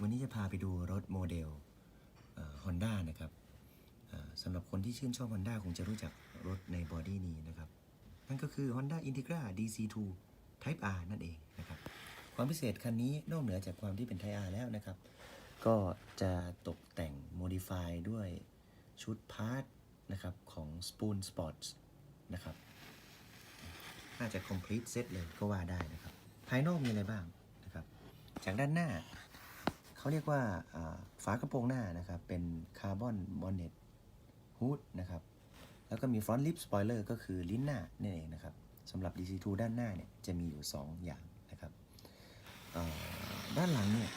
วันนี้จะพาไปดูรถโมเดลฮอนด้านะครับสำหรับคนที่ชื่นชอบ Honda คงจะรู้จักรถในบอดี้นี้นะครับ นั่นก็คือ Honda Integra DC2 Type R นั่นเองนะครับ ความพิเศษคันนี้นอกเหนือจากความที่เป็น Type R แล้วนะครับ ก็จะตกแต่ง Modify ด้วยชุดพาร์ทนะครับของ Spoon Sports นะครับ น่าจะ complete set เลยก็ว่าได้นะครับ ภายนอกมีอะไรบ้างนะครับ จากด้านหน้า เขาเรียกว่าอ่าฝากระโปรงหน้านะครับ เป็นคาร์บอนบอนเนตฮูดนะครับ แล้วก็มีฟรอนต์ลิปสปอยเลอร์ก็คือลิ้นหน้านี่นเองนะครับสำหรับ DC2 ด้านหน้าเนี่ยจะมีอยู่ 2 อย่างนะครับ ด้านหลังเนี่ย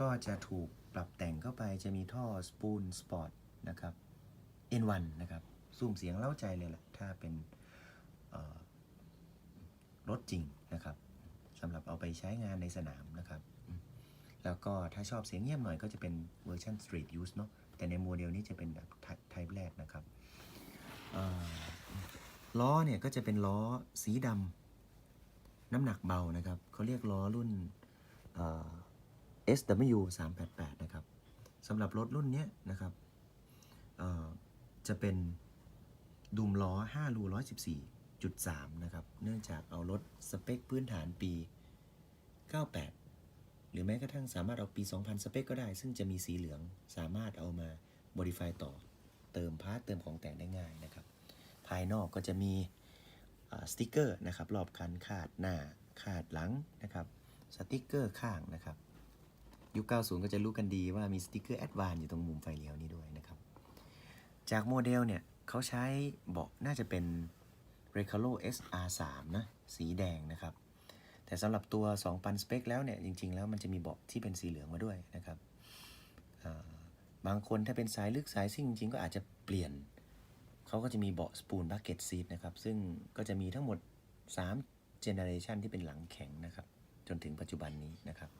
ก็จะถูกปรับแต่งเข้าไปจะมีท่อ Spoon Sport นะครับ N1 นะครับซูมเสียงเล่าใจเลยแหละถ้าเป็นรถจริงนะครับสำหรับเอาไปใช้งานในสนามนะครับ แล้วก็ถ้าชอบเสียงเงียบหน่อยก็จะเป็นเวอร์ชัน Street Use เนาะแต่ในโมเดลนี้จะเป็นแบบไทป์แรกนะครับล้อเนี่ยก็จะเป็นล้อสีดำน้ำหนักเบานะครับเขาเรียกล้อรุ่น SW 388นะครับสำหรับรถรุ่นนี้นะครับจะเป็นดุมล้อ 5 รู 114.3 นะครับ เนื่องจากเอารถสเปคพื้นฐานปี 98 หรือแม้กระทั่งสามารถเอาปี 2000 สเปคก็ได้ ซึ่งจะมีสีเหลืองสามารถเอามา modify ต่อ เติมพาร์ทเติมของแต่งได้ง่ายนะครับ ภายนอกก็จะมีสติกเกอร์นะครับรอบคันขาดหน้าขาดหลังนะครับสติกเกอร์ข้างนะครับยุค 90 ก็จะรู้กันดีว่ามีสติกเกอร์แอดวานอยู่ตรงมุมไฟเลี้ยวนี้ด้วยนะครับ จากโมเดลเนี่ยเขาใช้เบาะน่าจะเป็น Recaro SR3 นะ สีแดงนะครับ แต่สำหรับตัว2ปันสเปคแล้วเนี่ยจริง ๆ แล้วมันจะมีเบาะที่เป็นสีเหลืองมาด้วยนะครับบางคนถ้าเป็นสายลึกสายซิ่งจริง ๆ ก็อาจจะเปลี่ยน เขาก็จะมีเบาะสปูนบักเก็ตซีทนะครับ ซึ่งก็จะมีทั้งหมด3เจเนอเรชันที่เป็นหลังแข็งนะครับ จนถึงปัจจุบันนี้นะครับ